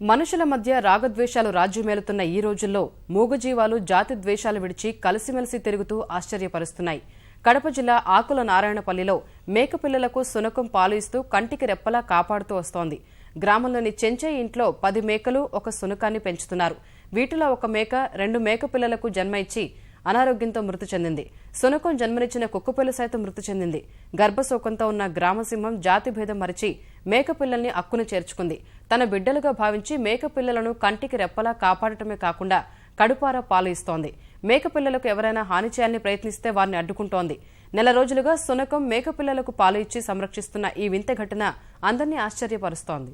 మనుషుల మధ్య రాగద్వేషాలు రాజ్యమేలుతున్న ఈ రోజుల్లో మూగజీవాలు జాతి ద్వేషాలు విడిచి కలిసిమెలిసి తిరుగుతూ ఆశ్చర్యపరుస్తున్నాయి. కడప జిల్లా ఆకుల నారాయణపల్లిలో మేకపిల్లలకు సునకం పాలు ఇస్తూ కంటికి రెప్పలా కాపాడుతూ వస్తోంది. గ్రామంలోని చెంచే ఇంట్లో పది మేకలు ఒక సునకాన్ని పెంచుతున్నారు. వీటిలో ఒక మేక రెండు మేకపిల్లలకు జన్మ ఇచ్చి అనారోగ్యంతో మృతి చెందింది. సునకం జన్మనిచ్చిన కుక్కపిల్ల సైతం మృతి చెందింది. గర్భశోకంతో ఉన్న గ్రామసింహం జాతి భేదం మరిచి మేకపిల్లల్ని అక్కున చేర్చుకుంది. తన బిడ్డలుగా భావించి మేకపిల్లలను కంటికి రెప్పలా కాపాడటమే కాకుండా కడుపారా పాలు ఇస్తోంది. మేకపిల్లలకు ఎవరైనా హాని చేయాలని ప్రయత్నిస్తే వారిని అడ్డుకుంటోంది. నెల రోజులుగా సునకం మేకపిల్లలకు పాలు ఇచ్చి సంరక్షిస్తున్న ఈ వింత ఘటన అందరినీ ఆశ్చర్యపరుస్తోంది.